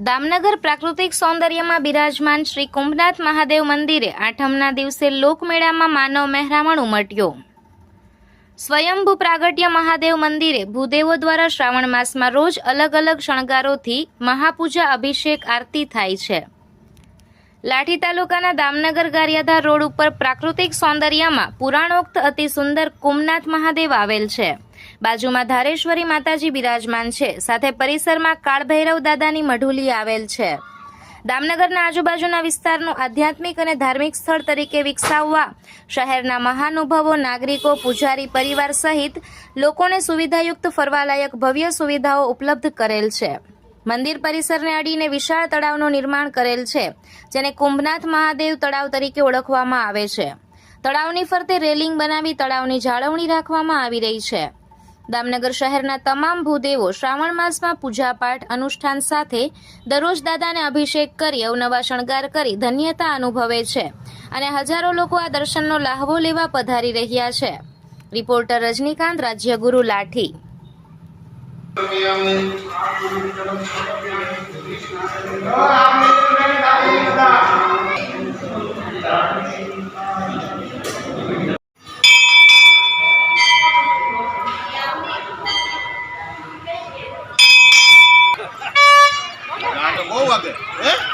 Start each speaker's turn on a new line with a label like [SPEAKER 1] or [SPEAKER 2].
[SPEAKER 1] દામનગર પ્રાકૃતિક સૌંદર્યમાં બિરાજમાન શ્રી કુંભનાથ મહાદેવ મંદિરે આઠમના દિવસે લોકમેળામાં માનવ મહેરામણ ઉમટ્યો. સ્વયંભૂ પ્રાગટ્ય મહાદેવ મંદિરે ભૂદેવો દ્વારા શ્રાવણ માસમાં રોજ અલગ અલગ શણગારોથી મહાપૂજા, અભિષેક, આરતી થાય છે. લાઠી તાલુકાના દામનગર ગારિયાધાર રોડ ઉપર પ્રાકૃતિક સૌંદર્યમાં પુરાણોક્ત અતિ સુંદર કુમનાથ મહાદેવ આવેલ છે. બાજુમાં ધારેશ્વરી માતાજી બિરાજમાન છે. સાથે પરિસરમાં કાળભૈરવ દાદાની મઢુલી આવેલ છે. દામનગરના આજુબાજુના વિસ્તારનું આધ્યાત્મિક અને ધાર્મિક સ્થળ તરીકે વિકસાવવા શહેરના મહાનુભાવો, નાગરિકો, પૂજારી, પરિવાર સહિત લોકોને સુવિધાયુક્ત ફરવાલાયક ભવ્ય સુવિધાઓ ઉપલબ્ધ કરેલ છે. મંદિર પરિસરને અડીને વિશાળ તળાવનું નિર્માણ કરેલ છે, જેને કુંભનાથ મહાદેવ તળાવ તરીકે ઓળખવામાં આવે છે. તળાવની ફરતે રેલિંગ બનાવી તળાવની જાળવણી રાખવામાં આવી રહી છે. દામનગર શહેરના તમામ ભૂદેવો શ્રાવણ માસમાં પૂજાપાઠ, અનુષ્ઠાન સાથે દરરોજ દાદાને અભિષેક કરી અવનવા શણગાર કરી ધન્યતા અનુભવે છે અને હજારો લોકો આ દર્શનનો લાહવો લેવા પધારી રહ્યા છે. રિપોર્ટર રજનીકાંત રાજ્યગુરુ લાઠી.
[SPEAKER 2] हाँ બહુ વાગે. હે?